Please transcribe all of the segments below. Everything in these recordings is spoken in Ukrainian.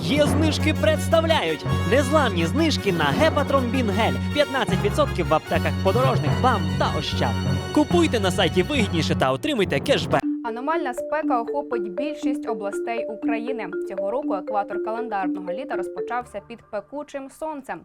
Є знижки представляють незламні знижки на Гепатрон Бінгель. 15% в аптеках подорожник, бам та ощад. Купуйте на сайті вигідніше та отримуйте кешбек. Аномальна спека охопить більшість областей України. Цього року екватор календарного літа розпочався під пекучим сонцем.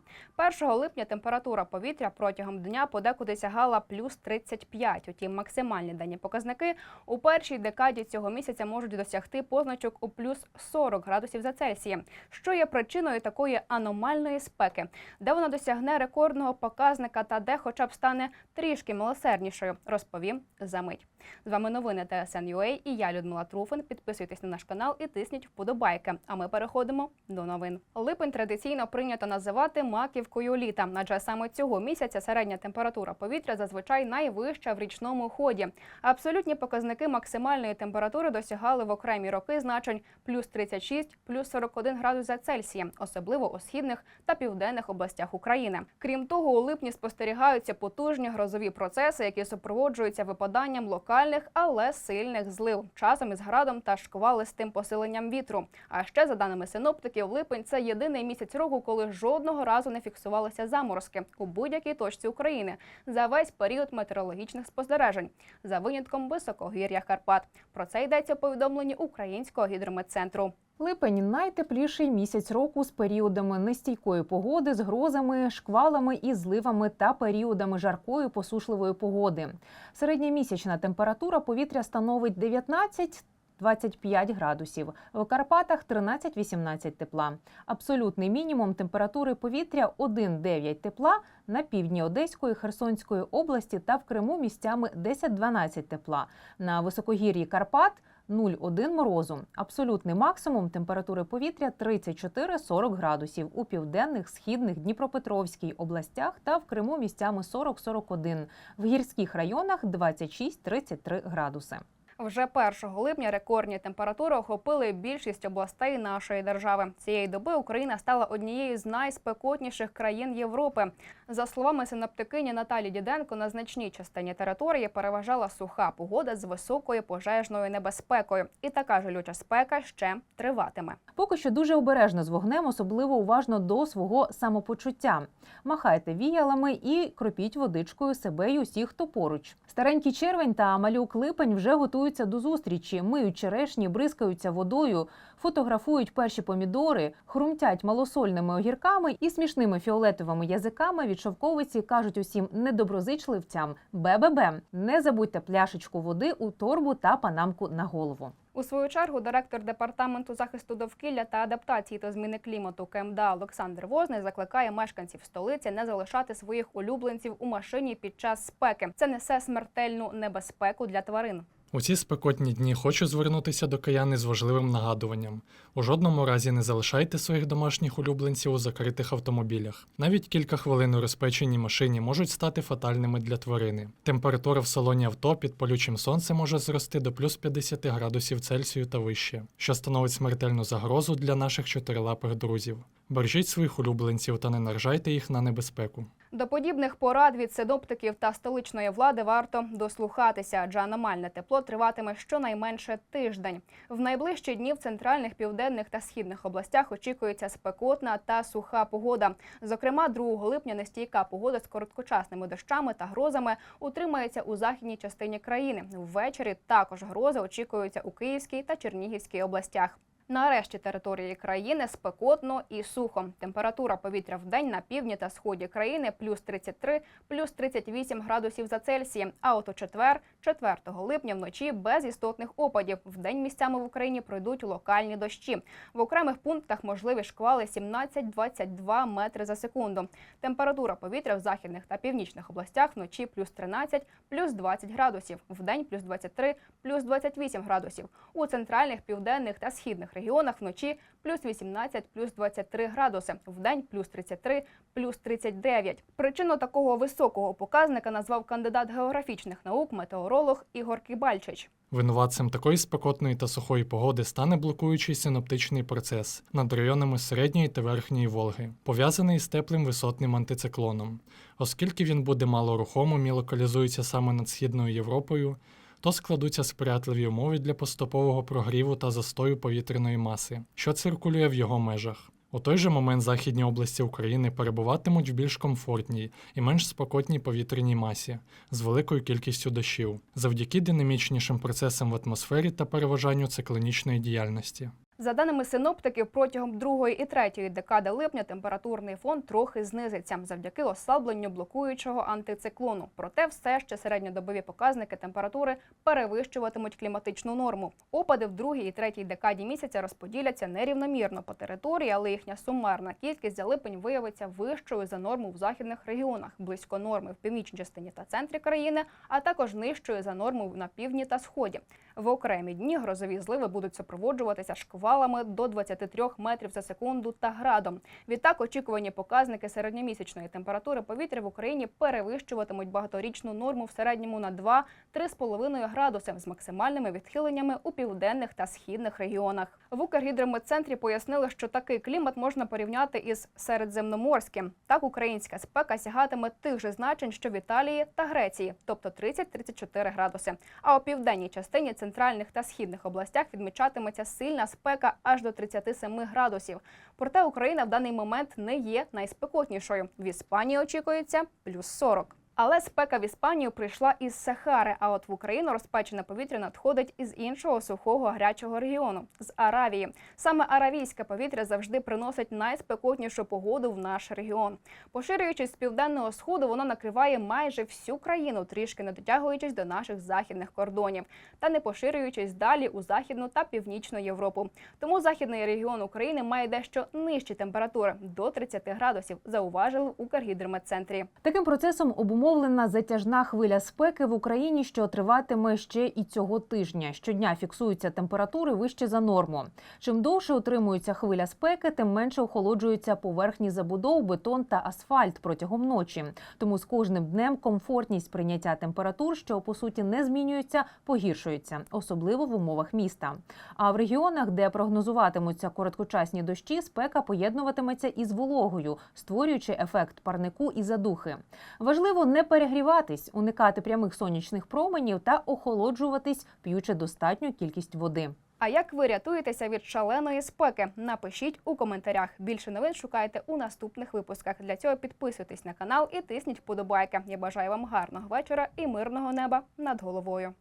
1 липня температура повітря протягом дня подекуди сягала плюс 35. Утім, максимальні денні показники у першій декаді цього місяця можуть досягти позначок у плюс 40 градусів за Цельсієм. Що є причиною такої аномальної спеки? Де вона досягне рекордного показника та де, хоча б стане трішки милосерднішою, розповім за мить. З вами новини TSN.ua і я Людмила Труфин. Підписуйтесь на наш канал і тисніть вподобайки. А ми переходимо до новин. Липень традиційно прийнято називати маківкою літа, адже саме цього місяця середня температура повітря зазвичай найвища в річному ході. Абсолютні показники максимальної температури досягали в окремі роки значень плюс 36, плюс 41 градус за Цельсієм, особливо у східних та південних областях України. Крім того, у липні спостерігаються потужні грозові процеси, які супроводжуються випаданням локальних, але сильних злив, часом із градом та шквалистим посиленням вітру. А ще за даними синоптиків, липень це єдиний місяць року, коли жодного разу не фіксувалися заморозки у будь-якій точці України за весь період метеорологічних спостережень, за винятком високогір'я Карпат. Про це йдеться у повідомленні Українського гідрометцентру. Липень найтепліший місяць року з періодами нестійкої погоди, з грозами, шквалами і зливами та періодами жаркої посушливої погоди. Середньомісячна температура повітря становить 19 25 градусів, в Карпатах 13-18 тепла. Абсолютний мінімум температури повітря 1-9 тепла на півдні Одеської, Херсонської області та в Криму місцями 10-12 тепла. На високогір'ї Карпат 0,1 морозу. Абсолютний максимум температури повітря 34-40 градусів у південних, східних, Дніпропетровській областях та в Криму місцями 40-41. В гірських районах 26-33 градуси. Вже 1 липня рекордні температури охопили більшість областей нашої держави. Цієї доби Україна стала однією з найспекотніших країн Європи. За словами синоптикині Наталі Діденко, на значній частині території переважала суха погода з високою пожежною небезпекою, і така жалюча спека ще триватиме. Поки що дуже обережно з вогнем, особливо уважно до свого самопочуття. Махайте віялами і кропіть водичкою себе й усіх, хто поруч. Старенький червень та малюк липень вже готуються до зустрічі, миють черешні, бризкаються водою, фотографують перші помідори, хрумтять малосольними огірками і смішними фіолетовими язиками. Відшовковиці кажуть усім недоброзичливцям бе-бе-бе, не забудьте пляшечку води у торбу та панамку на голову. У свою чергу директор департаменту захисту довкілля та адаптації та зміни клімату КМДА Олександр Возний закликає мешканців столиці не залишати своїх улюбленців у машині під час спеки. Це несе смертельну небезпеку для тварин. У ці спекотні дні хочу звернутися до кияни з важливим нагадуванням: у жодному разі не залишайте своїх домашніх улюбленців у закритих автомобілях. Навіть кілька хвилин у розпеченій машині можуть стати фатальними для тварини. Температура в салоні авто під палючим сонцем може зрости до плюс 50 градусів Цельсію та вище, що становить смертельну загрозу для наших чотирилапих друзів. Бережіть своїх улюбленців та не наражайте їх на небезпеку. До подібних порад від синоптиків та столичної влади варто дослухатися, адже аномальне тепло триватиме щонайменше тиждень. В найближчі дні в центральних, південних та східних областях очікується спекотна та суха погода. Зокрема, 2 липня нестійка погода з короткочасними дощами та грозами утримається у західній частині країни. Ввечері також грози очікуються у Київській та Чернігівській областях. На решті території країни спекотно і сухо. Температура повітря в день на півдні та сході країни плюс 33, плюс 38 градусів за Цельсієм. А от у четвер, 4 липня вночі без істотних опадів. В день місцями в Україні пройдуть локальні дощі. В окремих пунктах можливі шквали 17-22 метри за секунду. Температура повітря в західних та північних областях вночі плюс 13, плюс 20 градусів. В день плюс 23, плюс 28 градусів. У центральних, південних та східних регіонах вночі плюс 18, плюс 23 градуси. В день плюс 33, плюс 39. Причину такого високого показника назвав кандидат географічних наук, метеоролог Ігор Кибальчич. Винуватцем такої спекотної та сухої погоди стане блокуючий синоптичний процес над районами середньої та верхньої Волги, пов'язаний з теплим висотним антициклоном. Оскільки він буде малорухомим і локалізується саме над Східною Європою, то складуться сприятливі умови для поступового прогріву та застою повітряної маси, що циркулює в його межах. У той же момент західні області України перебуватимуть в більш комфортній і менш спокотній повітряній масі з великою кількістю дощів, завдяки динамічнішим процесам в атмосфері та переважанню циклонічної діяльності. За даними синоптиків, протягом другої і третьої декади липня температурний фон трохи знизиться завдяки ослабленню блокуючого антициклону. Проте все ще середньодобові показники температури перевищуватимуть кліматичну норму. Опади в другій і третій декаді місяця розподіляться нерівномірно по території, але їхня сумарна кількість за липень виявиться вищою за норму в західних регіонах, близько норми в північній частині та центрі країни, а також нижчою за норму на півдні та сході. В окремі дні грозові зливи будуть супроводжуватися шквалами до 23 метрів за секунду та градом. Відтак очікувані показники середньомісячної температури повітря в Україні перевищуватимуть багаторічну норму в середньому на 2-3,5 градуси з максимальними відхиленнями у південних та східних регіонах. В Укргідрометцентрі пояснили, що такий клімат можна порівняти із середземноморським. Так українська спека сягатиме тих же значень, що в Італії та Греції, тобто 30-34 градуси. А у південній частині центральних та східних областях відмічатиметься сильна спека аж до 37 градусів. Проте Україна в даний момент не є найспекотнішою. В Іспанії очікується плюс 40. Але спека в Іспанію прийшла із Сахари. А от в Україну розпечене повітря надходить із іншого сухого гарячого регіону з Аравії. Саме аравійське повітря завжди приносить найспекотнішу погоду в наш регіон. Поширюючись з південного сходу, воно накриває майже всю країну, трішки не дотягуючись до наших західних кордонів, та не поширюючись далі у західну та північну Європу. Тому західний регіон України має дещо нижчі температури до 30 градусів. Зауважили в Укргідрометцентрі. Таким процесом обумовлена затяжна хвиля спеки в Україні, що триватиме ще і цього тижня. Щодня фіксуються температури вище за норму. Чим довше утримується хвиля спеки, тим менше охолоджуються поверхні забудов, бетон та асфальт протягом ночі. Тому з кожним днем комфортність прийняття температур, що по суті не змінюються, погіршується, особливо в умовах міста. А в регіонах, де прогнозуватимуться короткочасні дощі, спека поєднуватиметься із вологою, створюючи ефект парнику і задухи. Важливо не перегріватись, уникати прямих сонячних променів та охолоджуватись, п'ючи достатню кількість води. А як ви рятуєтеся від шаленої спеки? Напишіть у коментарях. Більше новин шукайте у наступних випусках. Для цього підписуйтесь на канал і тисніть вподобайки. Я бажаю вам гарного вечора і мирного неба над головою.